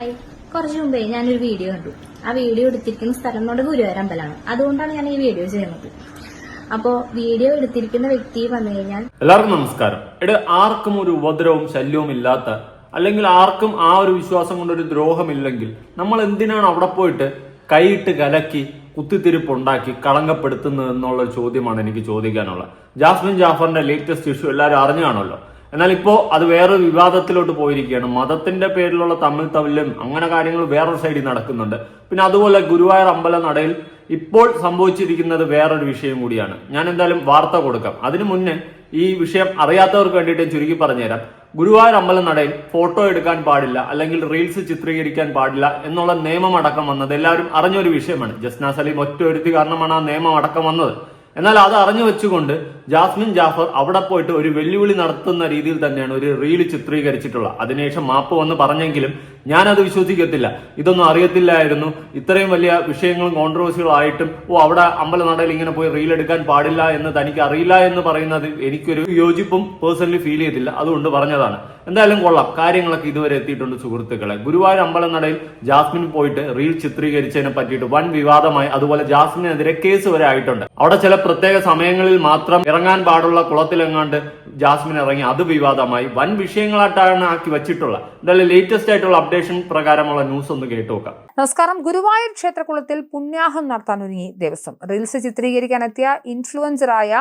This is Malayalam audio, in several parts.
കുറച്ച് മുമ്പേ ഞാനൊരു വീഡിയോ കണ്ടു. ആ വീഡിയോ എടുത്തിരിക്കുന്ന സ്ഥലം നമ്മുടെ ഗുരുവായൂർ അമ്പലമാണ് അതുകൊണ്ടാണ് ഞാൻ ഈ വീഡിയോ ചെയ്യുന്നത്. അപ്പോ വീഡിയോ എടുത്തിരിക്കുന്ന വ്യക്തി വന്നു കഴിഞ്ഞാൽ എല്ലാവർക്കും നമസ്കാരം. ഇവിടെ ആർക്കും ഒരു ഉപദ്രവവും ശല്യവും ഇല്ലാത്ത അല്ലെങ്കിൽ ആർക്കും ആ ഒരു വിശ്വാസം കൊണ്ടൊരു ദ്രോഹമില്ലെങ്കിൽ നമ്മൾ എന്തിനാണ് അവിടെ പോയിട്ട് കൈയിട്ട് കലക്കി കുത്തിത്തിരിപ്പുണ്ടാക്കി കളങ്കപ്പെടുത്തുന്നത് എന്നുള്ള ചോദ്യമാണ് എനിക്ക് ചോദിക്കാനുള്ളത്. ജാസ്മിൻ ജാഫറിന്റെ ലേറ്റസ്റ്റ് ഇഷ്യൂ എല്ലാവരും അറിഞ്ഞു കാണുമല്ലോ. എന്നാൽ ഇപ്പോ അത് വേറൊരു വിവാദത്തിലോട്ട് പോയിരിക്കുകയാണ്. മതത്തിന്റെ പേരിലുള്ള തമ്മിൽ തമ്മിലും അങ്ങനെ കാര്യങ്ങൾ വേറൊരു സൈഡിൽ നടക്കുന്നുണ്ട്. പിന്നെ അതുപോലെ ഗുരുവായൂർ അമ്പല നടയിൽ ഇപ്പോൾ സംഭവിച്ചിരിക്കുന്നത് വേറൊരു വിഷയം കൂടിയാണ്. ഞാൻ എന്തായാലും വാർത്ത കൊടുക്കാം. അതിനു മുന്നേ ഈ വിഷയം അറിയാത്തവർക്ക് വേണ്ടിയിട്ട് ചുരുക്കി പറഞ്ഞുതരാം. ഗുരുവായൂർ അമ്പല നടയിൽ ഫോട്ടോ എടുക്കാൻ പാടില്ല അല്ലെങ്കിൽ റീൽസ് ചിത്രീകരിക്കാൻ പാടില്ല എന്നുള്ള നിയമം അടക്കം വന്നത് എല്ലാവരും അറിഞ്ഞൊരു വിഷയമാണ്. ജസ്ന സലീം ഒറ്റ ഒരുത്തി കാരണമാണ് ആ നിയമം അടക്കം വന്നത്. എന്നാൽ അത് അറിഞ്ഞു വെച്ചുകൊണ്ട് ജാസ്മിൻ ജാഫർ അവിടെ പോയിട്ട് ഒരു വെല്ലുവിളി നടത്തുന്ന രീതിയിൽ തന്നെയാണ് ഒരു റീൽ ചിത്രീകരിച്ചിട്ടുള്ളത്. അതിനുശേഷം മാപ്പ് വന്ന് പറഞ്ഞെങ്കിലും ഞാനത് വിശ്വസിക്കത്തില്ല. ഇതൊന്നും അറിയത്തില്ലായിരുന്നു. ഇത്രയും വലിയ വിഷയങ്ങളും കോൺട്രവേഴ്സികളും ആയിട്ടും ഓ അവിടെ അമ്പലനടയിൽ ഇങ്ങനെ പോയി റീൽ എടുക്കാൻ പാടില്ല എന്ന് തനിക്ക് അറിയില്ല എന്ന് പറയുന്നത് എനിക്കൊരു യോജിപ്പും പേഴ്സണലി ഫീൽ ചെയ്തില്ല. അതുകൊണ്ട് പറഞ്ഞതാണ്. എന്തായാലും കൊള്ളാം. കാര്യങ്ങളൊക്കെ ഇതുവരെ എത്തിയിട്ടുണ്ട് സുഹൃത്തുക്കളെ. ഗുരുവായൂർ അമ്പലനടയിൽ ജാസ്മിൻ പോയിട്ട് റീൽ ചിത്രീകരിച്ചതിനെ പറ്റിയിട്ട് വൻ വിവാദമായി. അതുപോലെ ജാസ്മിനെതിരെ കേസ് വരെ ആയിട്ടുണ്ട്. അവിടെ ചില പ്രത്യേക സമയങ്ങളിൽ മാത്രം ഇറങ്ങാൻ പാടുള്ള കുളത്തിലെങ്ങാണ്ട് ജാസ്മിൻ ഇറങ്ങി അത് വിവാദമായി വൻ വിഷയങ്ങളായിട്ടാണ് ആക്കി വെച്ചിട്ടുള്ളത്. എന്തായാലും ലേറ്റസ്റ്റ് ആയിട്ടുള്ള അപ്ഡേഷൻ പ്രകാരമുള്ള ന്യൂസ് ഒന്ന് കേട്ടുനോക്കാം നമസ്കാരം. ഗുരുവായൂർ ക്ഷേത്രകുളത്തിൽ പുണ്യാഹം നടത്താൻ ഒരുങ്ങി ദിവസം. റീൽസ് ചിത്രീകരിക്കാനെത്തിയ ഇൻഫ്ലുവൻസറായ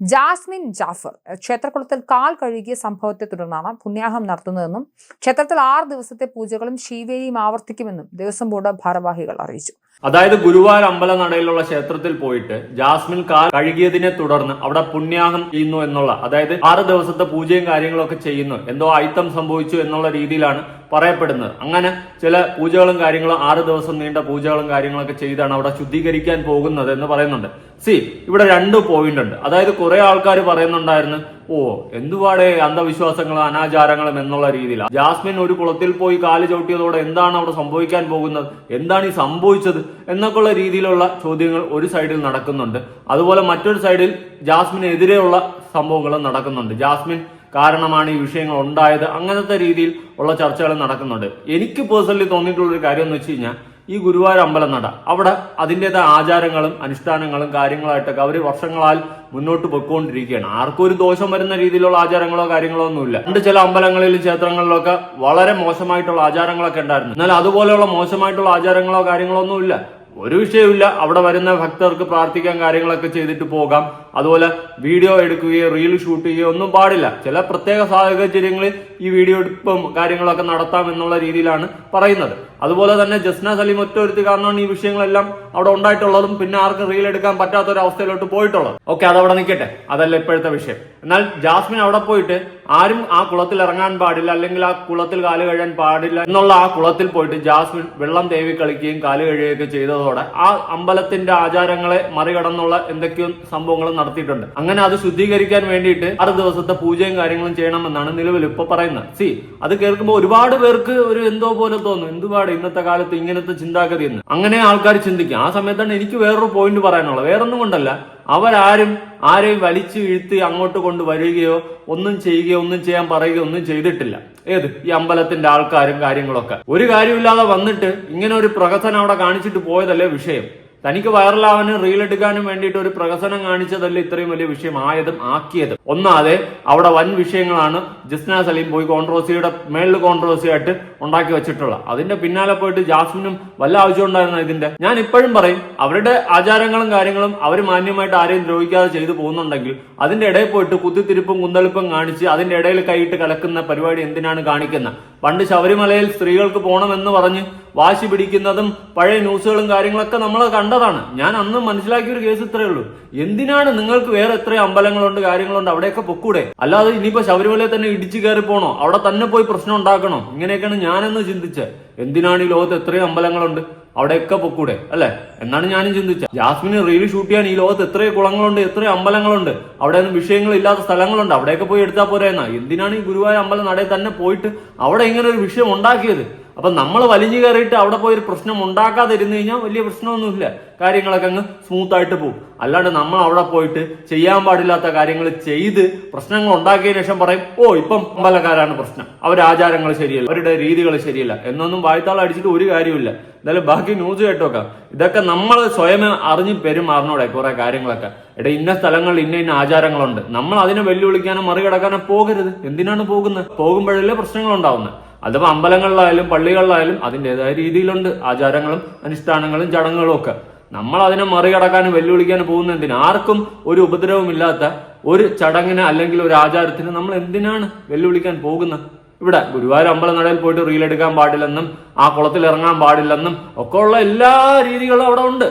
ജാസ്മിൻ ജാഫർ ക്ഷേത്രകുളത്തിൽ കാൽ കഴുകിയ സംഭവത്തെ തുടർന്നാണ് പുണ്യാഹം നടത്തുന്നതെന്നും ക്ഷേത്രത്തിൽ ആറ് ദിവസത്തെ പൂജകളും ശീവേലിയും ആവർത്തിക്കുമെന്നും ദേവസ്വം ബോർഡ് ഭാരവാഹികൾ അറിയിച്ചു. അതായത് ഗുരുവായൂർ അമ്പല നടയിലുള്ള ക്ഷേത്രത്തിൽ പോയിട്ട് ജാസ്മിൻ കാൽ കഴുകിയതിനെ തുടർന്ന് അവിടെ പുണ്യാഹം ചെയ്യുന്നു എന്നുള്ള അതായത് ആറ് ദിവസത്തെ പൂജയും കാര്യങ്ങളൊക്കെ ചെയ്യുന്നു എന്തോ അയിത്തം സംഭവിച്ചു എന്നുള്ള രീതിയിലാണ് പറയപ്പെടുന്നത്. അങ്ങനെ ചില പൂജകളും കാര്യങ്ങളും ആറ് ദിവസം നീണ്ട പൂജകളും കാര്യങ്ങളൊക്കെ ചെയ്താണ് അവിടെ ശുദ്ധീകരിക്കാൻ പോകുന്നത് എന്ന് പറയുന്നുണ്ട്. സി ഇവിടെ രണ്ട് പോയിന്റ് ഉണ്ട്. അതായത് കുറെ ആൾക്കാർ പറയുന്നുണ്ടായിരുന്നു ഓ എന്തുപാടെ അന്ധവിശ്വാസങ്ങളും അനാചാരങ്ങളും എന്നുള്ള രീതിയിൽ ജാസ്മിൻ ഒരു കുളത്തിൽ പോയി കാൽ ചവിട്ടിയതോടെ എന്താണ് അവിടെ സംഭവിക്കാൻ പോകുന്നത്? എന്താണ് ഈ സംഭവിച്ചത്? എന്നൊക്കെയുള്ള രീതിയിലുള്ള ചോദ്യങ്ങൾ ഒരു സൈഡിൽ നടക്കുന്നുണ്ട്. അതുപോലെ മറ്റൊരു സൈഡിൽ ജാസ്മിനെതിരെയുള്ള സംഭവങ്ങളും നടക്കുന്നുണ്ട്. ജാസ്മിൻ കാരണമാണ് ഈ വിഷയങ്ങൾ ഉണ്ടായത്. അങ്ങനത്തെ രീതിയിൽ ഉള്ള ചർച്ചകൾ നടക്കുന്നുണ്ട്. എനിക്ക് പേഴ്സണലി തോന്നിയിട്ടുള്ള ഒരു കാര്യം എന്ന് വെച്ച് കഴിഞ്ഞാൽ ഈ ഗുരുവായൂർ അമ്പലം നട അവിടെ അതിന്റെതായ ആചാരങ്ങളും അനുഷ്ഠാനങ്ങളും കാര്യങ്ങളായിട്ടൊക്കെ അവർ വർഷങ്ങളാൽ മുന്നോട്ട് പൊയ്ക്കൊണ്ടിരിക്കുകയാണ്. ആർക്കും ഒരു ദോഷം വരുന്ന രീതിയിലുള്ള ആചാരങ്ങളോ കാര്യങ്ങളോ ഒന്നുമില്ല. പണ്ട് ചില അമ്പലങ്ങളിലും ക്ഷേത്രങ്ങളിലൊക്കെ വളരെ മോശമായിട്ടുള്ള ആചാരങ്ങളൊക്കെ ഉണ്ടായിരുന്നു. എന്നാൽ അതുപോലെയുള്ള മോശമായിട്ടുള്ള ആചാരങ്ങളോ കാര്യങ്ങളോ ഒന്നുമില്ല. ഒരു വിഷയമില്ല അവിടെ വരുന്ന ഭക്തർക്ക് പ്രാർത്ഥിക്കാൻ കാര്യങ്ങളൊക്കെ ചെയ്തിട്ട് പോകാം. അതുപോലെ വീഡിയോ എടുക്കുകയോ റീൽ ഷൂട്ട് ചെയ്യുകയോ ഒന്നും പാടില്ല. ചില പ്രത്യേക സാഹചര്യങ്ങളിൽ ഈ വീഡിയോ എടുപ്പും കാര്യങ്ങളൊക്കെ നടത്താം എന്നുള്ള രീതിയിലാണ് പറയുന്നത്. അതുപോലെ തന്നെ ജസ്ന സലീം ഒറ്റ ഒരുത്തി കാരണമാണ് ഈ വിഷയങ്ങളെല്ലാം അവിടെ ഉണ്ടായിട്ടുള്ളതും പിന്നെ ആർക്കും റീൽ എടുക്കാൻ പറ്റാത്ത ഒരു അവസ്ഥയിലോട്ട് പോയിട്ടുള്ളത്. ഓക്കെ അതവിടെ നിൽക്കട്ടെ. അതല്ല ഇപ്പോഴത്തെ വിഷയം. എന്നാൽ ജാസ്മിൻ അവിടെ പോയിട്ട് ആരും ആ കുളത്തിൽ ഇറങ്ങാൻ പാടില്ല അല്ലെങ്കിൽ ആ കുളത്തിൽ കാൽ കഴിയാൻ പാടില്ല എന്നുള്ള ആ കുളത്തിൽ പോയിട്ട് ജാസ്മിൻ വെള്ളം തേവി കളിക്കുകയും കാൽ കഴിയുകയൊക്കെ ചെയ്തതോടെ ആ അമ്പലത്തിന്റെ ആചാരങ്ങളെ മറികടന്നുള്ള എന്തൊക്കെയോ സംഭവങ്ങൾ നടത്തിയിട്ടുണ്ട്. അങ്ങനെ അത് ശുദ്ധീകരിക്കാൻ വേണ്ടിയിട്ട് ആറ് ദിവസത്തെ പൂജയും കാര്യങ്ങളും ചെയ്യണമെന്നാണ് നിലവിൽ ഇപ്പൊ പറയുന്നത്. സി അത് കേൾക്കുമ്പോൾ ഒരുപാട് പേർക്ക് ഒരു എന്തോ പോലെ തോന്നും. എന്തുപാട് ഇന്നത്തെ കാലത്ത് ഇങ്ങനത്തെ ചിന്താഗതി എന്ന് അങ്ങനെ ആൾക്കാർ ചിന്തിക്കും. ആ സമയത്താണ് എനിക്ക് വേറൊരു പോയിന്റ് പറയാനുള്ളത്. വേറൊന്നും കൊണ്ടല്ല. അവരാരും ആരെയും വലിച്ചു വീഴ്ത്തി അങ്ങോട്ട് കൊണ്ട് വരികയോ ഒന്നും ചെയ്യുകയോ ഒന്നും ചെയ്യാൻ പറയുകയോ ഒന്നും ചെയ്തിട്ടില്ല. ഏത്? ഈ അമ്പലത്തിന്റെ ആൾക്കാരും കാര്യങ്ങളൊക്കെ. ഒരു കാര്യമില്ലാതെ വന്നിട്ട് ഇങ്ങനെ ഒരു പ്രഹസനം അവിടെ കാണിച്ചിട്ട് പോയതല്ലേ വിഷയം. തനിക്ക് വൈറലാവാനും റീൽ എടുക്കാനും വേണ്ടിയിട്ട് ഒരു പ്രകസനം കാണിച്ചതല്ല ഇത്രയും വലിയ വിഷയമായതും ആക്കിയതും. ഒന്നാതെ അവിടെ വൻ വിഷയങ്ങളാണ് ജസ്ന സലീം പോയി കോൺട്രോസിയുടെ മേളിൽ കോൺട്രവേഴ്സി ആയിട്ട് ഉണ്ടാക്കി വെച്ചിട്ടുള്ള അതിന്റെ പിന്നാലെ പോയിട്ട് ജാസ്മിനും വല്ല ആവശ്യം ഉണ്ടായിരുന്നു ഇതിന്റെ? ഞാൻ ഇപ്പോഴും പറയും അവരുടെ ആചാരങ്ങളും കാര്യങ്ങളും അവർ മാന്യമായിട്ട് ആരെയും ദ്രോഹിക്കാതെ ചെയ്തു പോകുന്നുണ്ടെങ്കിൽ അതിന്റെ ഇടയിൽ പോയിട്ട് കുത്തിത്തിരിപ്പും കുന്തളിപ്പും കാണിച്ച് അതിന്റെ ഇടയിൽ കൈയിട്ട് കലക്കുന്ന പരിപാടി എന്തിനാണ് കാണിക്കുന്നത്? പണ്ട് ശബരിമലയിൽ സ്ത്രീകൾക്ക് പോകണമെന്ന് പറഞ്ഞ് വാശി പിടിക്കുന്നതും പഴയ ന്യൂസുകളും കാര്യങ്ങളൊക്കെ നമ്മൾ കണ്ടതാണ്. ഞാൻ അന്ന് മനസ്സിലാക്കിയ ഒരു കേസ് ഇത്രയേ ഉള്ളൂ. എന്തിനാണ് നിങ്ങൾക്ക് വേറെ എത്ര അമ്പലങ്ങളുണ്ട് കാര്യങ്ങളുണ്ട് അവിടെയൊക്കെ പൊക്കൂടെ? അല്ലാതെ ഇനിയിപ്പോ ശബരിമലയിൽ തന്നെ ഇടിച്ചു കയറി പോണോ? അവിടെ തന്നെ പോയി പ്രശ്നം ഉണ്ടാക്കണോ? ഇങ്ങനെയൊക്കെയാണ് ഞാനെന്ന് ചിന്തിച്ചത് എന്തിനാണ് ഈ ലോകത്ത് എത്രയും അമ്പലങ്ങളുണ്ട്? അവിടെയൊക്കെ പൊക്കൂടെ? അല്ലെ? എന്നാണ് ഞാനും ചിന്തിച്ചത്. ജാസ്മിന് റീൽ ഷൂട്ട് ചെയ്യാൻ ഈ ലോകത്ത് എത്രയോ കുളങ്ങളുണ്ട് എത്രയോ അമ്പലങ്ങളുണ്ട്. അവിടെ ഒന്നും വിഷയങ്ങളില്ലാത്ത സ്ഥലങ്ങളുണ്ട്. അവിടെയൊക്കെ പോയി എടുത്താൽ പോരാ എന്നാ എന്തിനാണ് ഈ ഗുരുവായൂർ അമ്പലം നടയിൽ തന്നെ പോയിട്ട് അവിടെ ഇങ്ങനെ ഒരു വിഷയം ഉണ്ടാക്കിയത്? അപ്പൊ നമ്മൾ വലിഞ്ഞു കയറിയിട്ട് അവിടെ പോയി ഒരു പ്രശ്നം ഉണ്ടാക്കാതിരുന്നു കഴിഞ്ഞാൽ വലിയ പ്രശ്നമൊന്നുമില്ല. കാര്യങ്ങളൊക്കെ അങ്ങ് സ്മൂത്ത് ആയിട്ട് പോകും. അല്ലാണ്ട് നമ്മൾ അവിടെ പോയിട്ട് ചെയ്യാൻ പാടില്ലാത്ത കാര്യങ്ങൾ ചെയ്ത് പ്രശ്നങ്ങൾ ഉണ്ടാക്കിയ ശേഷം പറയും ഓ ഇപ്പം അമ്പലക്കാരാണ് പ്രശ്നം. അവരുടെ ആചാരങ്ങൾ ശരിയല്ല. അവരുടെ രീതികൾ ശരിയല്ല. എന്നൊന്നും വായ്ത്താളം അടിച്ചിട്ട് ഒരു കാര്യമില്ല എന്തായാലും ബാക്കി ന്യൂസ് കേട്ടോക്കാം. ഇതൊക്കെ നമ്മൾ സ്വയം അറിഞ്ഞ് പെരുമാറണോടെ കുറെ കാര്യങ്ങളൊക്കെ. എടാ ഇന്ന സ്ഥലങ്ങളിൽ ഇന്ന ഇന്ന ആചാരങ്ങളുണ്ട്. നമ്മൾ അതിനെ വെല്ലുവിളിക്കാനോ മറികടക്കാനോ പോകരുത്. എന്തിനാണ് പോകുന്നത്? പോകുമ്പോഴല്ലേ പ്രശ്നങ്ങൾ ഉണ്ടാവുന്നത് അതിപ്പോ അമ്പലങ്ങളിലായാലും പള്ളികളിലായാലും അതിന്റെതായ രീതിയിലുണ്ട്. ആചാരങ്ങളും അനുഷ്ഠാനങ്ങളും ചടങ്ങുകളും ഒക്കെ. നമ്മൾ അതിനെ മറികടക്കാനും വെല്ലുവിളിക്കാനും പോകുന്ന എന്തിനാ? ആർക്കും ഒരു ഉപദ്രവമില്ലാത്ത ഒരു ചടങ്ങിന് അല്ലെങ്കിൽ ഒരു ആചാരത്തിന് നമ്മൾ എന്തിനാണ് വെല്ലുവിളിക്കാൻ പോകുന്നത്? ഇവിടെ ഗുരുവായൂർ അമ്പലനടയിൽ പോയിട്ട് റീൽ എടുക്കാൻ പാടില്ലെന്നും ആ കുളത്തിൽ ഇറങ്ങാൻ പാടില്ലെന്നും ഒക്കെ ഉള്ള എല്ലാ രീതികളും അവിടെ ഉണ്ട്.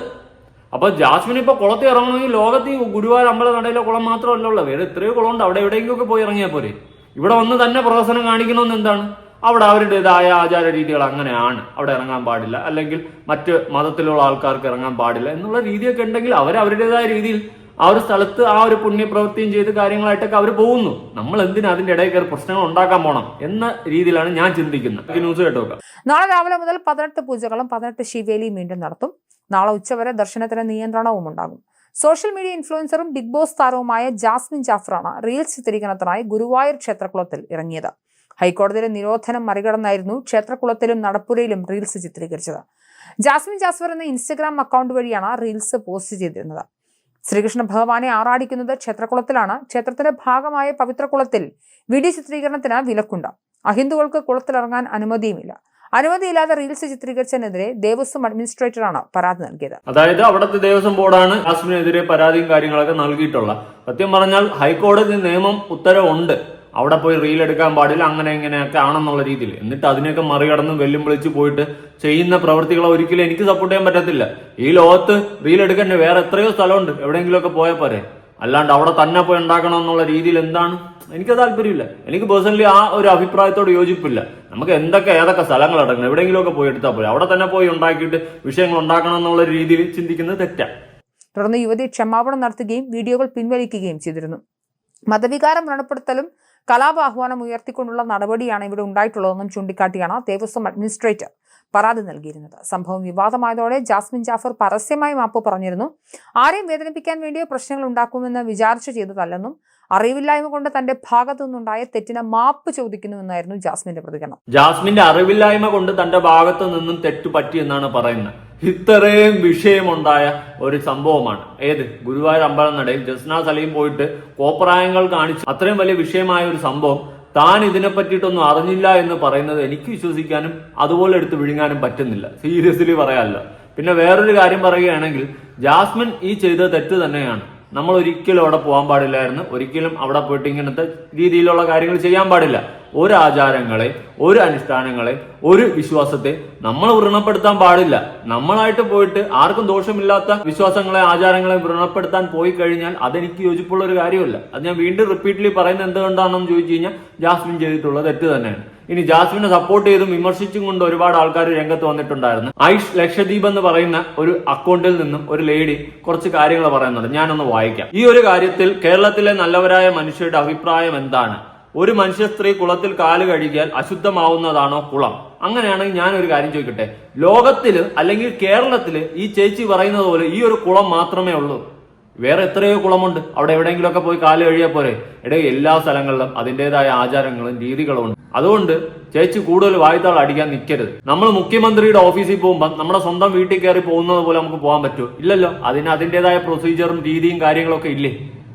അപ്പൊ ജാസ്മിൻ ഇപ്പൊ കുളത്തിൽ ഇറങ്ങണമെങ്കിൽ ലോകത്ത് ഈ ഗുരുവായൂർ അമ്പലനടയിലെ കുളം മാത്രമല്ല ഉള്ളത്. വേറെ എത്രയോ കുളമുണ്ട്. അവിടെ എവിടെയെങ്കിലും ഒക്കെ പോയി ഇറങ്ങിയാൽ പോരെ. ഇവിടെ വന്ന് തന്നെ പ്രദർശനം കാണിക്കണമെന്ന് എന്താണ്? അവിടെ അവരുടേതായ ആചാര രീതികൾ അങ്ങനെയാണ്. അവിടെ ഇറങ്ങാൻ പാടില്ല. അല്ലെങ്കിൽ മറ്റ് മതത്തിലുള്ള ആൾക്കാർക്ക് ഇറങ്ങാൻ പാടില്ല എന്നുള്ള രീതിയൊക്കെ ഉണ്ടെങ്കിൽ അവർ അവരുടേതായ രീതിയിൽ ആ ഒരു സ്ഥലത്ത് ആ ഒരു പുണ്യപ്രവൃത്തിയും ചെയ്ത് കാര്യങ്ങളായിട്ടൊക്കെ അവർ പോകുന്നു. നമ്മൾ എന്തിനാ അതിന്റെ ഇടയിൽ കയറി പ്രശ്നങ്ങൾ ഉണ്ടാക്കാൻ പോണം എന്ന രീതിയിലാണ് ഞാൻ ചിന്തിക്കുന്നത്. ന്യൂസ് കേട്ടോ നാളെ രാവിലെ മുതൽ പതിനെട്ട് പൂജകളും പതിനെട്ട് ശിവേലിയും വീണ്ടും നടത്തും. നാളെ ഉച്ചവരെ ദർശനത്തിന് നിയന്ത്രണവും ഉണ്ടാകും. സോഷ്യൽ മീഡിയ ഇൻഫ്ലുവൻസറും ബിഗ് ബോസ് താരവുമായ ജാസ്മിൻ ജാഫറാണ് റീൽസ് ചിത്രീകരണത്തിനായി ഗുരുവായൂർ ക്ഷേത്രക്കുളത്തിൽ ഇറങ്ങിയത്. ഹൈക്കോടതിയിലെ നിരോധനം മറികടന്നായിരുന്നു ക്ഷേത്രക്കുളത്തിലും നടപ്പുരയിലും റീൽസ് ചിത്രീകരിച്ചത്. ജാസ്മിൻ ജാസ്വർ എന്ന ഇൻസ്റ്റഗ്രാം അക്കൗണ്ട് വഴിയാണ് റീൽസ് പോസ്റ്റ് ചെയ്തിരുന്നത്. ശ്രീകൃഷ്ണ ഭഗവാനെ ആറാടിക്കുന്നത് ക്ഷേത്രക്കുളത്തിലാണ് ക്ഷേത്രത്തിന്റെ ഭാഗമായ പവിത്രക്കുളത്തിൽ വീഡിയോ ചിത്രീകരണത്തിന് വിലക്കുണ്ട്. അഹിന്ദുക്കൾക്ക് കുളത്തിലിറങ്ങാൻ അനുമതിയുമില്ല. അനുമതിയില്ലാതെ റീൽസ് ചിത്രീകരിച്ചതിനെതിരെ ദേവസ്വം അഡ്മിനിസ്ട്രേറ്ററാണ് പരാതി നൽകിയത്. അതായത് അവിടുത്തെ ദേവസ്വം ബോർഡാണ് ജാസ്മിനെതിരെ പരാതിയും കാര്യങ്ങളൊക്കെ നൽകിയിട്ടുള്ളത്. സത്യം പറഞ്ഞാൽ ഹൈക്കോടതി നിയമം ഉത്തരവുണ്ട്. അവിടെ പോയി റീൽ എടുക്കാൻ പാടില്ല അങ്ങനെ ഇങ്ങനെയൊക്കെ ആണെന്നുള്ള രീതിയിൽ. എന്നിട്ട് അതിനെയൊക്കെ മറികടന്ന് വെല്ലും വിളിച്ച് പോയിട്ട് ചെയ്യുന്ന പ്രവൃത്തികളെ ഒരിക്കലും എനിക്ക് സപ്പോർട്ട് ചെയ്യാൻ പറ്റത്തില്ല. ഈ ലോകത്ത് റീൽ എടുക്കാൻ വേറെ എത്രയോ സ്ഥലമുണ്ട്. എവിടെയെങ്കിലുമൊക്കെ പോയാൽ പോരെ. അല്ലാണ്ട് അവിടെ തന്നെ പോയി ഉണ്ടാക്കണം എന്നുള്ള രീതിയിൽ എന്താണ്? എനിക്ക് താല്പര്യമില്ല. എനിക്ക് പേഴ്സണലി ആ ഒരു അഭിപ്രായത്തോട് യോജിപ്പില്ല. നമുക്ക് എന്തൊക്കെ ഏതൊക്കെ സ്ഥലങ്ങൾ അടങ്ങണം? എവിടെയെങ്കിലുമൊക്കെ പോയി എടുത്താൽ പോയി അവിടെ തന്നെ പോയി ഉണ്ടാക്കിയിട്ട് വിഷയങ്ങൾ ഉണ്ടാക്കണം എന്നുള്ള രീതിയിൽ ചിന്തിക്കുന്നത് തെറ്റാണ് തുടർന്ന് യുവതി ക്ഷമാപണം നടത്തുകയും വീഡിയോകൾ പിൻവലിക്കുകയും ചെയ്തിരുന്നു. മതവികാരം വ്രണപ്പെടുത്തലും കലാപാഹ്വാനം ഉയർത്തിക്കൊണ്ടുള്ള നടപടിയാണ് ഇവിടെ ഉണ്ടായിട്ടുള്ളതെന്നും ചൂണ്ടിക്കാട്ടിയാണ് ദേവസ്വം അഡ്മിനിസ്ട്രേറ്റർ പരാതി നൽകിയിരുന്നത്. സംഭവം വിവാദമായതോടെ ജാസ്മിൻ ജാഫർ പരസ്യമായി മാപ്പ് പറഞ്ഞിരുന്നു. ആരെയും വേദനിപ്പിക്കാൻ വേണ്ടിയോ പ്രശ്നങ്ങൾ ഉണ്ടാക്കുമെന്ന് വിചാരിച്ചു ചെയ്തതല്ലെന്നും അറിവില്ലായ്മ കൊണ്ട് തന്റെ ഭാഗത്തു നിന്നുണ്ടായ തെറ്റിന് മാപ്പ് ചോദിക്കുന്നുവെന്നായിരുന്നു ജാസ്മിന്റെ പ്രതികരണം. ജാസ്മിന്റെ അറിവില്ലായ്മ കൊണ്ട് തന്റെ ഭാഗത്തു നിന്നും തെറ്റ് പറ്റിയെന്നാണ് പറയുന്നത്. ഇത്രയും വിഷയമുണ്ടായ ഒരു സംഭവമാണ്. ഏത്? ഗുരുവായൂർ അമ്പലനടയിൽ ജസ്നാ സലീം പോയിട്ട് കോപ്രായങ്ങൾ കാണിച്ചു അത്രയും വലിയ വിഷയമായ ഒരു സംഭവം താൻ ഇതിനെ പറ്റിയിട്ടൊന്നും അറിഞ്ഞില്ല എന്ന് പറയുന്നത് എനിക്ക് വിശ്വസിക്കാനും അതുപോലെ എടുത്ത് വിഴുങ്ങാനും പറ്റുന്നില്ല. സീരിയസ്ലി പറയാനല്ല പിന്നെ വേറൊരു കാര്യം പറയുകയാണെങ്കിൽ ജാസ്മിൻ ഈ ചെയ്ത തെറ്റ് തന്നെയാണ്. നമ്മൾ ഒരിക്കലും അവിടെ പോകാൻ പാടില്ലായിരുന്നു. ഒരിക്കലും അവിടെ പോയിട്ട് ഇങ്ങനത്തെ രീതിയിലുള്ള കാര്യങ്ങൾ ചെയ്യാൻ പാടില്ല. ഒരു ആചാരങ്ങളെ ഒരു അനുഷ്ഠാനങ്ങളെ ഒരു വിശ്വാസത്തെ നമ്മൾ വ്രണപ്പെടുത്താൻ പാടില്ല. നമ്മളായിട്ട് പോയിട്ട് ആർക്കും ദോഷമില്ലാത്ത വിശ്വാസങ്ങളെ ആചാരങ്ങളെ വ്രണപ്പെടുത്താൻ പോയി കഴിഞ്ഞാൽ അതെനിക്ക് യോജിപ്പുള്ള ഒരു കാര്യമല്ല. അത് ഞാൻ വീണ്ടും റിപ്പീറ്റ്ലി പറയുന്നത് എന്തുകൊണ്ടാണെന്ന് ചോദിച്ചു കഴിഞ്ഞാൽ ജാസ്മിൻ ചെയ്തിട്ടുള്ള തെറ്റ് തന്നെയാണ്. ഇനി ജാസ്മിനെ സപ്പോർട്ട് ചെയ്തും വിമർശിച്ചും കൊണ്ട് ഒരുപാട് ആൾക്കാർ രംഗത്ത് വന്നിട്ടുണ്ടായിരുന്നു. ഐഷ് ലക്ഷദ്വീപ് എന്ന് പറയുന്ന ഒരു അക്കൗണ്ടിൽ നിന്നും ഒരു ലേഡി കുറച്ച് കാര്യങ്ങൾ പറയുന്നുണ്ട്. ഞാനൊന്ന് വായിക്കാം. ഈ ഒരു കാര്യത്തിൽ കേരളത്തിലെ നല്ലവരായ മനുഷ്യരുടെ അഭിപ്രായം എന്താണ്? ഒരു മനുഷ്യ സ്ത്രീ കുളത്തിൽ കാൽ കഴുകിയാൽ അശുദ്ധമാവുന്നതാണോ കുളം? അങ്ങനെയാണെങ്കിൽ ഞാൻ ഒരു കാര്യം ചോദിക്കട്ടെ. ലോകത്തിൽ അല്ലെങ്കിൽ കേരളത്തിൽ ഈ ചേച്ചി പറയുന്നത് പോലെ ഈ ഒരു കുളം മാത്രമേ ഉള്ളൂ. വേറെ എത്രയോ കുളമുണ്ട്. അവിടെ എവിടെയെങ്കിലുമൊക്കെ പോയി കാൽ കഴിയാൽ പോരെ. ഇടയിൽ എല്ലാ സ്ഥലങ്ങളിലും അതിന്റെതായ ആചാരങ്ങളും രീതികളും ഉണ്ട്. അതുകൊണ്ട് ചേച്ചി കൂടുതൽ വായ്ത്താൾ അടിക്കാൻ നിൽക്കരുത് നമ്മൾ മുഖ്യമന്ത്രിയുടെ ഓഫീസിൽ പോകുമ്പോൾ നമ്മുടെ സ്വന്തം വീട്ടിൽ കയറി പോകുന്നത് പോലെ നമുക്ക് പോകാൻ പറ്റുമോ ഇല്ലല്ലോ അതിന് അതിന്റെതായ പ്രൊസീജിയറും രീതിയും കാര്യങ്ങളൊക്കെ ഇല്ലേ?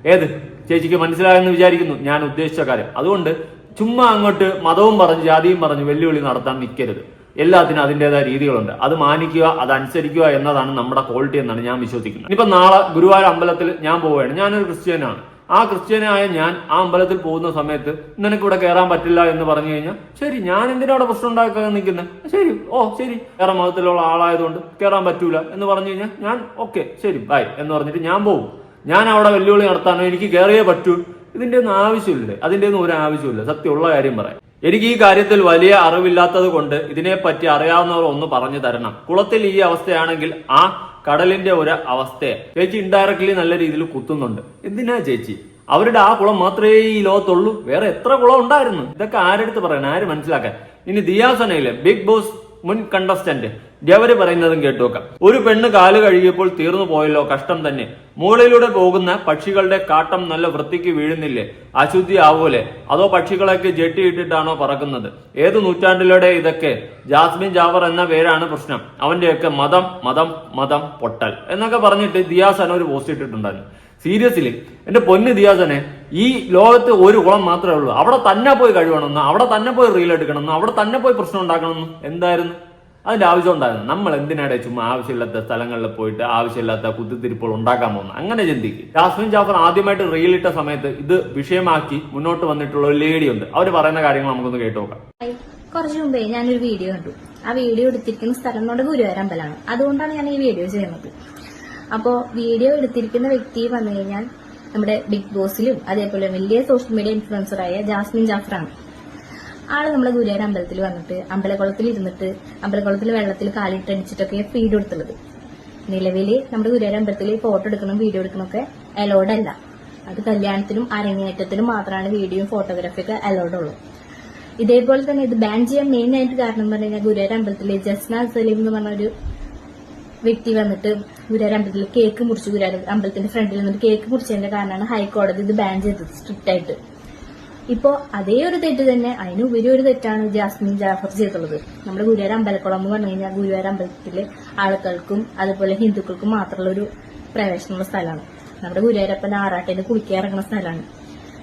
ഏത്? ചേച്ചിക്ക് മനസ്സിലായെന്ന് വിചാരിക്കുന്നു. ഞാൻ ഉദ്ദേശിച്ച കാര്യം. അതുകൊണ്ട് ചുമ്മാ അങ്ങോട്ട് മതവും പറഞ്ഞ് ജാതിയും പറഞ്ഞ് വെല്ലുവിളി നടത്താൻ നിൽക്കരുത് എല്ലാത്തിനും അതിന്റെതായ രീതികളുണ്ട്. അത് മാനിക്കുക അത് അനുസരിക്കുക എന്നതാണ് നമ്മുടെ ക്വാളിറ്റി എന്നാണ് ഞാൻ വിശ്വസിക്കുന്നത്. ഇപ്പം നാളെ ഗുരുവായൂർ അമ്പലത്തിൽ ഞാൻ പോവുകയാണ്. ഞാനൊരു ക്രിസ്ത്യനാണ്. ആ ക്രിസ്ത്യനായ ഞാൻ ആ അമ്പലത്തിൽ പോകുന്ന സമയത്ത് നിനക്ക് ഇവിടെ കയറാൻ പറ്റില്ല എന്ന് പറഞ്ഞു കഴിഞ്ഞാൽ ശരി ഞാൻ എന്തിനാ അവിടെ പ്രശ്നം ഉണ്ടാക്കാൻ നിൽക്കുന്നത് ശരി ഓ ശരി. വേറെ മതത്തിലുള്ള ആളായതുകൊണ്ട് കയറാൻ പറ്റൂല എന്ന് പറഞ്ഞു കഴിഞ്ഞാൽ ഞാൻ ഓക്കെ ശരി ബൈ എന്ന് പറഞ്ഞിട്ട് ഞാൻ പോകും ഞാൻ അവിടെ വെല്ലുവിളി നടത്താനോ എനിക്ക് കയറിയേ പറ്റൂ. ഇതിന്റെ ഒന്നും ആവശ്യമില്ല. അതിന്റെ ഒന്നും ഒരു ആവശ്യമില്ല സത്യമുള്ള കാര്യം പറയാം. എനിക്ക് ഈ കാര്യത്തിൽ വലിയ അറിവില്ലാത്തത് കൊണ്ട് ഇതിനെപ്പറ്റി അറിയാവുന്നവർ ഒന്ന് പറഞ്ഞു തരണം. കുളത്തിൽ ഈ അവസ്ഥയാണെങ്കിൽ ആ കടലിന്റെ ഒരു അവസ്ഥയെ ചേച്ചി ഇൻഡയറക്ട്ലി നല്ല രീതിയിൽ കുത്തുന്നുണ്ട്. എന്തിനാ ചേച്ചി? അവരുടെ ആ കുളം മാത്രമേ ഈ ലോകത്തുള്ളൂ. വേറെ എത്ര കുളം ഉണ്ടായിരുന്നു? ഇതൊക്കെ ആരെടുത്ത് പറയണം? ആര് മനസ്സിലാക്കാൻ? ഇനി ദിയാസനയിലെ ബിഗ് ബോസ് മുൻ കണ്ടസ്റ്റന്റ് അവർ പറയുന്നതും കേട്ടു നോക്കാം ഒരു പെണ്ണ് കാൽ കഴുകിയപ്പോൾ തീർന്നു പോയല്ലോ കഷ്ടം തന്നെ. മുകളിലൂടെ പോകുന്ന പക്ഷികളുടെ കാട്ടം നല്ല വൃത്തിക്ക് വീഴുന്നില്ലേ? അശുദ്ധി ആവൂലേ അതോ പക്ഷികളൊക്കെ ജെട്ടിയിട്ടിട്ടാണോ പറക്കുന്നത്? ഏത് നൂറ്റാണ്ടിലൂടെ ഇതൊക്കെ? ജാസ്മിൻ ജാവർ എന്ന പേരാണ് പ്രശ്നം. അവന്റെയൊക്കെ മതം മതം മതം പൊട്ടൽ. എന്നൊക്കെ പറഞ്ഞിട്ട് ദിയാസന ഒരു പോസ്റ്റ് ഇട്ടിട്ടുണ്ടായിരുന്നു. സീരിയസ്ലി എന്റെ പൊന്ന് ദിയാസനെ ഈ ലോകത്ത് ഒരു കുളം മാത്രമേ ഉള്ളൂ. അവിടെ തന്നെ പോയി കഴിവണമെന്ന് അവിടെ തന്നെ പോയി റീൽ എടുക്കണമെന്ന് അവിടെ തന്നെ പോയി പ്രശ്നം ഉണ്ടാക്കണമെന്ന് എന്തായിരുന്നു? അതിന്റെ ആവശ്യം ഉണ്ടായിരുന്നു. നമ്മൾ എന്തിനാടെ ചുമ്മാ ആവശ്യമില്ലാത്ത സ്ഥലങ്ങളിൽ പോയിട്ട് ആവശ്യമില്ലാത്ത കുത്തിത്തിരിപ്പുകൾ ഉണ്ടാക്കാൻ പോകുന്നത്? അങ്ങനെ ചിന്തിക്കും. ജാസ്മിൻ ജാഫർ ആദ്യമായിട്ട് റീൽ ഇട്ട സമയത്ത് ഇത് വിഷയമാക്കി മുന്നോട്ട് വന്നിട്ടുള്ള ഒരു ലേഡി ഉണ്ട്. അവർ പറയുന്ന കാര്യങ്ങൾ നമുക്കൊന്ന് കേട്ടു നോക്കാം. കുറച്ചു മുമ്പേ ഞാനൊരു വീഡിയോ കണ്ടു. ആ വീഡിയോ എടുത്തിരിക്കുന്ന സ്ഥലം നമ്മുടെ ഗുരുവരമ്പലാണ് അതുകൊണ്ടാണ് ഞാൻ ഈ വീഡിയോ ചെയ്യുന്നത്. അപ്പോൾ വീഡിയോ എടുത്തിരിക്കുന്ന വ്യക്തി വന്നു കഴിഞ്ഞാൽ നമ്മുടെ ബിഗ് ബോസിലും അതേപോലെ വലിയ സോഷ്യൽ മീഡിയ ഇൻഫ്ലുവൻസറായ ജാസ്മിൻ ജാഫറാണ്. ആൾ നമ്മുടെ ഗുരുവായൂർ അമ്പലത്തിൽ വന്നിട്ട് അമ്പലക്കുളത്തിൽ ഇരുന്നിട്ട് അമ്പലക്കുളത്തിൽ വെള്ളത്തിൽ കാലിട്ടടിച്ചിട്ടൊക്കെ ഫീഡ് കൊടുത്തുള്ളത്. നിലവിൽ നമ്മുടെ ഗുരുവായൂർ അമ്പലത്തിൽ ഫോട്ടോ എടുക്കണം വീഡിയോ എടുക്കണമൊക്കെ അലോഡ് അല്ല. അത് കല്യാണത്തിനും അരങ്ങേറ്റത്തിനും മാത്രമാണ് വീഡിയോയും ഫോട്ടോഗ്രാഫിയൊക്കെ അലോഡ് ഉള്ളൂ. ഇതേപോലെ തന്നെ ഇത് ബാൻ ചെയ്യാൻ മെയിൻ ആയിട്ട് കാരണം എന്ന് പറഞ്ഞു കഴിഞ്ഞാൽ ഗുരുവായൂർ അമ്പലത്തിലെ ജസ്ന സലീം എന്ന് പറഞ്ഞ ഒരു വ്യക്തി വന്നിട്ട് ഗുരുവായൂർ അമ്പലത്തിൽ കേക്ക് മുറിച്ച് ഗുരുവായൂർ അമ്പലത്തിന്റെ ഫ്രണ്ടിൽ നിന്നിട്ട് കേക്ക് മുറിച്ചതിന്റെ കാരണമാണ് ഹൈക്കോടതി ഇത് ബാൻ ചെയ്തത് സ്ട്രിക്റ്റ് ആയിട്ട്. ഇപ്പോ അതേ ഒരു തെറ്റ് തന്നെ അതിനുപരി ഒരു തെറ്റാണ് ജാസ്മിൻ ജാഫർ ചെയ്തിട്ടുള്ളത്. നമ്മുടെ ഗുരുവായൂർ അമ്പലക്കുളം എന്ന് പറഞ്ഞു കഴിഞ്ഞാൽ ഗുരുവായൂർ അമ്പലത്തിലെ ആളുകൾക്കും അതുപോലെ ഹിന്ദുക്കൾക്കും മാത്രമുള്ള ഒരു പ്രവേശനമുള്ള സ്ഥലമാണ്. നമ്മുടെ ഗുരുവായൂരപ്പൻ ആറാട്ടേന് കുളിക്കാൻ ഇറങ്ങുന്ന സ്ഥലമാണ്.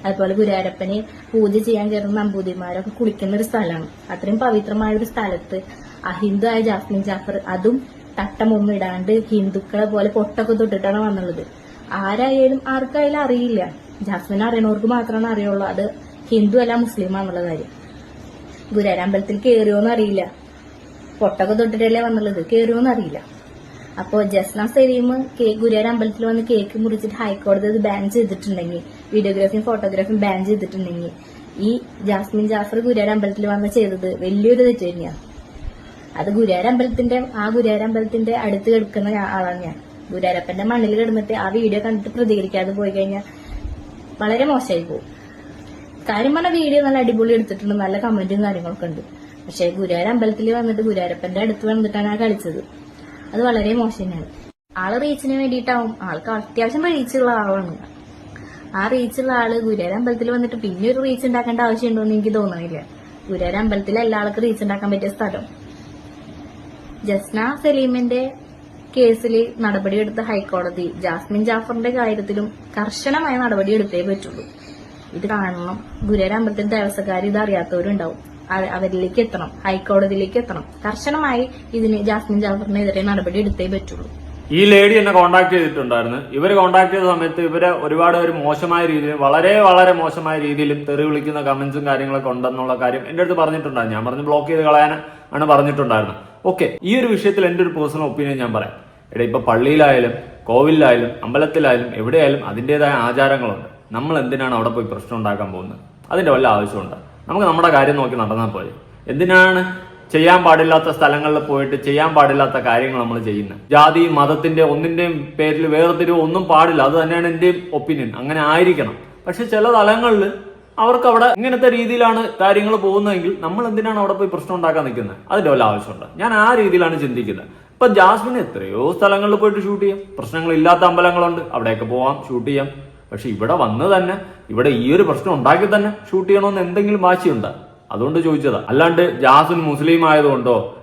അതുപോലെ ഗുരുവായൂരപ്പനെ പൂജ ചെയ്യാൻ കയറുന്ന നമ്പൂതിരിമാരൊക്കെ കുളിക്കുന്ന ഒരു സ്ഥലമാണ്. അത്രയും പവിത്രമായ ഒരു സ്ഥലത്ത് അഹിന്ദു ആയ ജാസ്മിൻ ജാഫർ അതും തട്ടമൊന്നും ഇടാണ്ട് ഹിന്ദുക്കളെ പോലെ പൊട്ടൊക്കെ തൊട്ടിട്ടാണ് വന്നുള്ളത്. ആരായാലും ആർക്കായാലും അറിയില്ല. ജാസ്മിൻ അറിയണവർക്ക് മാത്രമാണ് അറിയുള്ളൂ. അത് ഹിന്ദു അല്ല ആണുള്ള കാര്യം. ഗുരാരമ്പലത്തിൽ കയറിയോന്നും അറിയില്ല. പൊട്ടൊക്കെ തൊട്ടിട്ടല്ലേ വന്നുള്ളത്. കയറിയോന്നും അറിയില്ല. അപ്പോ ജസ്ന സലീം കേ- ഗുരുവായൂർ അമ്പലത്തിൽ വന്ന് കേക്ക് മുറിച്ചിട്ട് ഹൈക്കോടതി അത് ബാൻ ചെയ്തിട്ടുണ്ടെങ്കിൽ വീഡിയോഗ്രാഫിയും ഫോട്ടോഗ്രാഫിയും ബാൻ ചെയ്തിട്ടുണ്ടെങ്കിൽ ഈ ജാസ്മിൻ ജാഫർ ഗുരുവായൂർ അമ്പലത്തിൽ വന്ന് ചെയ്തത് വലിയൊരു തെറ്റ് തന്നെയാണ് അത് ഗുരുവാരമ്പലത്തിന്റെ ആ ഗുരുവാരമ്പലത്തിന്റെ അടുത്ത് കിടക്കുന്ന ആളാണ് ഞാൻ. ഗുരുവാരപ്പന്റെ മണ്ണിൽ കിടന്നിട്ട് ആ വീഡിയോ കണ്ടിട്ട് പ്രതികരിക്കാതെ പോയി കഴിഞ്ഞാൽ വളരെ മോശമായി പോകും കാര്യം പറഞ്ഞ വീഡിയോ നല്ല അടിപൊളി എടുത്തിട്ടുണ്ട് നല്ല കമന്റും കാര്യങ്ങളൊക്കെ ഉണ്ട്. പക്ഷെ ഗുരുവായൂർ അമ്പലത്തിൽ വന്നിട്ട് ഗുരുവായൂരപ്പന്റെ അടുത്ത് വന്നിട്ടാണ് ആ കളിച്ചത്. അത് വളരെ മോശം തന്നെയാണ്. ആൾ റീച്ചിന് വേണ്ടിയിട്ടാവും. ആൾക്ക് അത്യാവശ്യം റീച്ചുള്ള ആളാണ്. ആ റീച്ചുള്ള ആൾ ഗുരുവായൂർ അമ്പലത്തിൽ വന്നിട്ട് പിന്നെ ഒരു റീച്ച് ഉണ്ടാക്കേണ്ട ആവശ്യമുണ്ടോ എന്ന് എനിക്ക് തോന്നുന്നില്ല ഗുരുവായൂർ അമ്പലത്തിൽ എല്ലാ ആൾക്കും റീച്ച് ഉണ്ടാക്കാൻ പറ്റിയ സ്ഥലം. ജസ്ന സലീമിന്റെ കേസിൽ നടപടിയെടുത്ത ഹൈക്കോടതി ജാസ്മിൻ ജാഫറിന്റെ കാര്യത്തിലും കർശനമായ നടപടിയെടുത്തേ പറ്റുള്ളൂ. ഇത് കാണണം. ഗുരുവായൂർ അമ്പലത്തിൽ ദേവസ്വക്കാർ ഇത് അറിയാത്തവരുണ്ടാവും. അവ- അവരിലേക്ക് എത്തണം. ഹൈക്കോടതിയിലേക്ക് എത്തണം. കർശനമായി ഇതിന് ജാസ്മിൻ ജാഫറിനെതിരെ നടപടി എടുത്തേ പറ്റുള്ളൂ. ഈ ലേഡി എന്നെ കോണ്ടാക്ട് ചെയ്തിട്ടുണ്ടായിരുന്നു. ഇവർ കോണ്ടാക്ട് ചെയ്ത സമയത്ത് ഇവരെ ഒരുപാട് ഒരു മോശമായ രീതിയിൽ വളരെ വളരെ മോശമായ രീതിയിലും തെറി വിളിക്കുന്ന കമന്റ്സും കാര്യങ്ങളൊക്കെ ഉണ്ടെന്നുള്ള കാര്യം എന്റെ അടുത്ത് പറഞ്ഞിട്ടുണ്ടായിരുന്നു. ഞാൻ പറഞ്ഞ് ബ്ലോക്ക് ചെയ്ത് കളയാൻ ആണ് പറഞ്ഞിട്ടുണ്ടായിരുന്നത്. ഓക്കെ ഈ ഒരു വിഷയത്തിൽ എന്റെ ഒരു പേഴ്സണൽ ഒപ്പീനിയൻ ഞാൻ പറയാം. എടാ ഇപ്പൊ പള്ളിയിലായാലും കോവിലായാലും അമ്പലത്തിലായാലും എവിടെയായാലും അതിന്റെതായ ആചാരങ്ങളുണ്ട്. നമ്മൾ എന്തിനാണ് അവിടെ പോയി പ്രശ്നം ഉണ്ടാക്കാൻ പോകുന്നത്? അതിന്റെ വല്ല ആവശ്യമുണ്ട്? നമുക്ക് നമ്മുടെ കാര്യം നോക്കി നടന്നാൽ പോലെ എന്തിനാണ് ചെയ്യാൻ പാടില്ലാത്ത സ്ഥലങ്ങളിൽ പോയിട്ട് ചെയ്യാൻ പാടില്ലാത്ത കാര്യങ്ങൾ നമ്മൾ ചെയ്യുന്നത്? ജാതി മതത്തിന്റെ ഒന്നിന്റെയും പേരിൽ വേർതിരിവ് ഒന്നും പാടില്ല. അത് തന്നെയാണ് എന്റെയും ഒപ്പീനിയൻ അങ്ങനെ ആയിരിക്കണം. പക്ഷെ ചില തലങ്ങളിൽ അവർക്ക് അവിടെ ഇങ്ങനത്തെ രീതിയിലാണ് കാര്യങ്ങൾ പോകുന്നതെങ്കിൽ നമ്മൾ എന്തിനാണ് അവിടെ പോയി പ്രശ്നം ഉണ്ടാക്കാൻ നിൽക്കുന്നത്? അതിന്റെ വല്ല ആവശ്യമുണ്ട്. ഞാൻ ആ രീതിയിലാണ് ചിന്തിക്കുന്നത്. ഇപ്പൊ ജാസ്മിൻ എത്രയോ സ്ഥലങ്ങളിൽ പോയിട്ട് ഷൂട്ട് ചെയ്യാം. പ്രശ്നങ്ങൾ ഇല്ലാത്ത അമ്പലങ്ങളുണ്ട്. അവിടെയൊക്കെ പോവാം ഷൂട്ട് ചെയ്യാം. പക്ഷെ ഇവിടെ വന്ന് തന്നെ ഇവിടെ ഈ ഒരു പ്രശ്നം ഉണ്ടാക്കി തന്നെ ഷൂട്ട് ചെയ്യണമെന്ന് എന്തെങ്കിലും വാശിയുണ്ട്. അതുകൊണ്ട് ചോദിച്ചതാ. അല്ലാണ്ട് ജാസ്മിൻ മുസ്ലിം ആയതുകൊണ്ടോ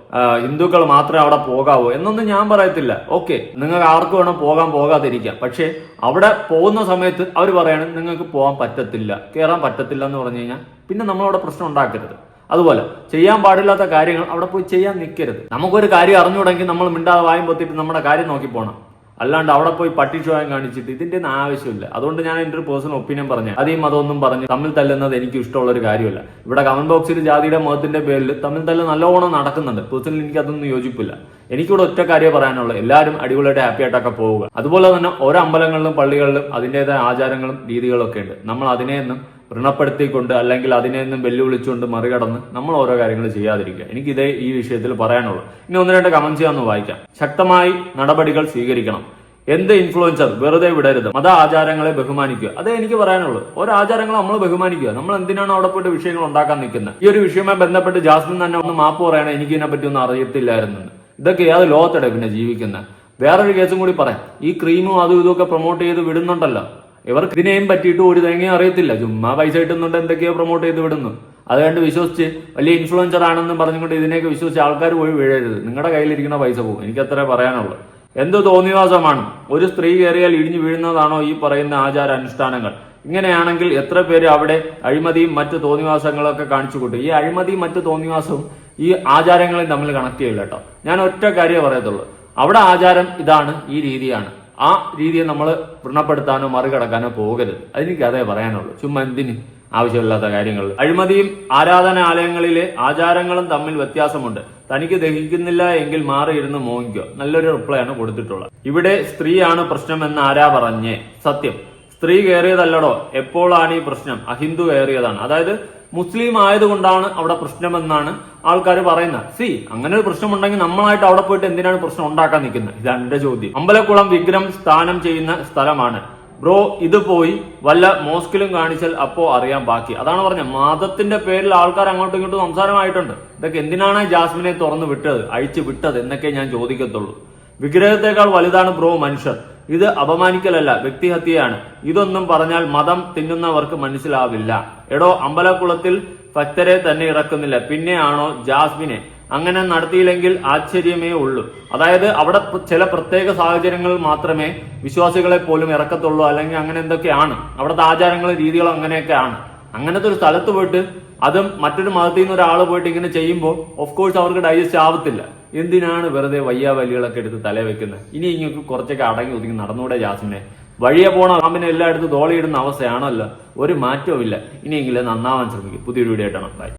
ഹിന്ദുക്കൾ മാത്രമേ അവിടെ പോകാവൂ എന്നൊന്നും ഞാൻ പറയത്തില്ല. ഓക്കെ നിങ്ങൾക്ക് ആർക്ക് വേണം പോകാൻ പോകാതിരിക്കാം. പക്ഷേ അവിടെ പോകുന്ന സമയത്ത് അവർ പറയണം നിങ്ങൾക്ക് പോകാൻ പറ്റത്തില്ല കയറാൻ പറ്റത്തില്ല എന്ന് പറഞ്ഞു കഴിഞ്ഞാൽ പിന്നെ നമ്മളവിടെ പ്രശ്നം ഉണ്ടാക്കരുത്. അതുപോലെ ചെയ്യാൻ പാടില്ലാത്ത കാര്യങ്ങൾ അവിടെ പോയി ചെയ്യാൻ നിൽക്കരുത്. നമുക്കൊരു കാര്യം അറിഞ്ഞുകൂടെങ്കിൽ നമ്മൾ മിണ്ടാതെ വായും പൊത്തിയിട്ട് നമ്മുടെ കാര്യം നോക്കി പോകണം അല്ലാണ്ട് അവിടെ പോയി പട്ടിഷോയം കാണിച്ചിട്ട് ഇതിന്റെ ഒന്നും ആവശ്യമില്ല. അതുകൊണ്ട് ഞാൻ എന്റെ ഒരു പേഴ്സണൽ ഒപ്പീനിയൻ പറഞ്ഞു അതീ മതമൊന്നും പറഞ്ഞ് തമ്മിൽ തല്ലുന്നത് എനിക്ക് ഇഷ്ടമുള്ള ഒരു കാര്യമല്ല. ഇവിടെ കമന്റ് ബോക്സിൽ ജാതിയുടെ മതത്തിന്റെ പേരിൽ തമ്മിൽ തല്ല് നല്ലോണം നടക്കുന്നുണ്ട്. പേഴ്സണലി എനിക്ക് അതൊന്നും യോജിപ്പില്ല. എനിക്കിവിടെ ഒറ്റ കാര്യം പറയാനുള്ളത് എല്ലാവരും അടിപൊളിയായിട്ട് ഹാപ്പി ആയിട്ടൊക്കെ പോവുക. അതുപോലെ തന്നെ ഓരോ അമ്പലങ്ങളിലും പള്ളികളിലും അതിന്റെതായ ആചാരങ്ങളും രീതികളും ഒക്കെ ഉണ്ട്. നമ്മൾ അതിനെയൊന്നും വ്രണപ്പെടുത്തിക്കൊണ്ട് അല്ലെങ്കിൽ അതിനെ നിന്നും വെല്ലുവിളിച്ചുകൊണ്ട് മറികടന്ന് നമ്മൾ ഓരോ കാര്യങ്ങൾ ചെയ്യാതിരിക്കുക. എനിക്ക് ഇതേ ഈ വിഷയത്തിൽ പറയാനുള്ളൂ. ഇനി ഒന്ന് രണ്ട് കമന്റ് ചെയ്യാമെന്ന് വായിക്കാം. ശക്തമായി നടപടികൾ സ്വീകരിക്കണം. എന്ത് ഇൻഫ്ലുവൻസർ വെറുതെ വിടരുത്. മത ആചാരങ്ങളെ ബഹുമാനിക്കുക. അതേ എനിക്ക് പറയാനുള്ളൂ. ഓരോ ആചാരങ്ങൾ നമ്മൾ ബഹുമാനിക്കുക. നമ്മൾ എന്തിനാണ് അവിടെ പോയിട്ട് വിഷയങ്ങൾ ഉണ്ടാക്കാൻ നിൽക്കുന്നത്? ഈ ഒരു വിഷയവുമായി ബന്ധപ്പെട്ട് ജാസ്മിൻ തന്നെ ഒന്ന് മാപ്പ് പറയണേ എനിക്ക് ഇതിനെ പറ്റി ഒന്നും അറിയത്തില്ലായിരുന്നു ഇതൊക്കെ ഏത് ലോകത്തടെ പിന്നെ ജീവിക്കുന്നത്? വേറൊരു കേസും കൂടി പറയാം. ഈ ക്രീമും അതും ഇതും ഒക്കെ പ്രൊമോട്ട് ചെയ്ത് വിടുന്നുണ്ടല്ലോ. ഇവർക്ക് ഇതിനെയും പറ്റിയിട്ട് ഒരു തേങ്ങയും അറിയത്തില്ല. ചുമ്മാ പൈസ കിട്ടുന്നുണ്ട് എന്തൊക്കെയോ പ്രൊമോട്ട് ചെയ്ത് വിടുന്നു. അത് കണ്ട് വിശ്വസിച്ച് വലിയ ഇൻഫ്ലുവൻസർ ആണെന്ന് പറഞ്ഞുകൊണ്ട് ഇതിനെയൊക്കെ വിശ്വസിച്ച് ആൾക്കാർ പോയി വീഴരുത്. നിങ്ങളുടെ കയ്യിലിരിക്കുന്ന പൈസ പോകും. എനിക്ക് അത്ര പറയാനുള്ളൂ. എന്ത് തോന്നിവാസമാണ്? ഒരു സ്ത്രീ കയറിയാൽ ഇടിഞ്ഞു വീഴുന്നതാണോ ഈ പറയുന്ന ആചാര അനുഷ്ഠാനങ്ങൾ? ഇങ്ങനെയാണെങ്കിൽ എത്ര പേര് അവിടെ അഴിമതിയും മറ്റു തോന്നിവാസങ്ങളൊക്കെ കാണിച്ചു കൂട്ടും? ഈ അഴിമതിയും മറ്റു തോന്നിവാസവും ഈ ആചാരങ്ങളെയും തമ്മിൽ കണക്ട് ചെയ്യില്ല കേട്ടോ. ഞാൻ ഒറ്റ കാര്യമേ പറയത്തുള്ളൂ. അവിടെ ആചാരം ഇതാണ് ഈ രീതിയാണ്. ആ രീതിയെ നമ്മൾ വൃണപ്പെടുത്താനോ മറികടക്കാനോ പോകരുത്. അതെനിക്ക് അതേ പറയാനുള്ളൂ. ചുമ്മാ എന്തിന് ആവശ്യമില്ലാത്ത കാര്യങ്ങൾ. അഴിമതിയും ആരാധനാലയങ്ങളിലെ ആചാരങ്ങളും തമ്മിൽ വ്യത്യാസമുണ്ട്. തനിക്ക് ദഹിക്കുന്നില്ല എങ്കിൽ മാറിയിരുന്ന് മോഹിക്കോ നല്ലൊരു റിപ്ലൈ ആണ് കൊടുത്തിട്ടുള്ളത്. ഇവിടെ സ്ത്രീയാണ് പ്രശ്നം എന്ന് ആരാ പറഞ്ഞേ? സത്യം. സ്ത്രീ കയറിയതല്ലടോ. എപ്പോഴാണ് ഈ പ്രശ്നം? അഹിന്ദു കയറിയതാണ്. അതായത് മുസ്ലിം ആയതുകൊണ്ടാണ് അവിടെ പ്രശ്നമെന്നാണ് ആൾക്കാർ പറയുന്നത്. സി അങ്ങനെ ഒരു പ്രശ്നം ഉണ്ടെങ്കിൽ നമ്മളായിട്ട് അവിടെ പോയിട്ട് എന്തിനാണ് പ്രശ്നം ഉണ്ടാക്കാൻ നിൽക്കുന്നത്? ഇതാണ് എന്റെ ചോദ്യം. അമ്പലക്കുളം വിഗ്രഹം സ്ഥാനം ചെയ്യുന്ന സ്ഥലമാണ്. ബ്രോ ഇത് പോയി വല്ല മോസ്കിലും കാണിച്ചാൽ അപ്പോ അറിയാൻ ബാക്കി. അതാണ് പറഞ്ഞത്. മതത്തിന്റെ പേരിൽ ആൾക്കാർ അങ്ങോട്ടും ഇങ്ങോട്ടും സംസാരമായിട്ടുണ്ട്. ഇതൊക്കെ എന്തിനാണ് ജാസ്മിനെ തുറന്നു വിട്ടത് അഴിച്ചു വിട്ടത് എന്നൊക്കെ ഞാൻ ചോദിക്കത്തുള്ളൂ. വിഗ്രഹത്തെക്കാൾ വലുതാണ് ബ്രോ മനുഷ്യർ. ഇത് അപമാനിക്കലല്ല വ്യക്തിഹത്യയാണ്. ഇതൊന്നും പറഞ്ഞാൽ മതം തിന്നുന്നവർക്ക് മനസ്സിലാവില്ല. എടോ അമ്പലക്കുളത്തിൽ ഭക്തരെ തന്നെ ഇറക്കുന്നില്ല. പിന്നെയാണോ ജാസ്മിനെ? അങ്ങനെ നടത്തിയില്ലെങ്കിൽ ആശ്ചര്യമേ ഉള്ളൂ. അതായത് അവിടെ ചില പ്രത്യേക സാഹചര്യങ്ങൾ മാത്രമേ വിശ്വാസികളെ പോലും ഇറക്കത്തുള്ളൂ. അല്ലെങ്കിൽ അങ്ങനെ എന്തൊക്കെയാണ്? അവിടുത്തെ ആചാരങ്ങളും രീതികളും അങ്ങനെയൊക്കെയാണ്. അങ്ങനത്തെ ഒരു സ്ഥലത്ത് പോയിട്ട് അതും മറ്റൊരു മതത്തിൽ നിന്ന് ഒരാൾ പോയിട്ട് ഇങ്ങനെ ചെയ്യുമ്പോൾ ഓഫ് കോഴ്സ് അവർക്ക് ഡൈജസ്റ്റ് ആവത്തില്ല. എന്തിനാണ് വെറുതെ വയ്യാ വലികളൊക്കെ എടുത്ത് തല വെക്കുന്നത്? ഇനി ഇങ്ങൾക്ക് കുറച്ചൊക്കെ അടങ്ങി ഒതുങ്ങി നടന്നുകൂടെ ജാസ്മിനെ വഴിയെ പോണ പാമ്പിനെ എല്ലായിടത്തും തോളിയിടുന്ന അവസ്ഥയാണല്ലോ. ഒരു മാറ്റവും ഇല്ല ഇനിയെങ്കിലും നന്നാവാൻ ശ്രമിക്കും. പുതിയൊരു വീഡിയോ ആയിട്ടാണ്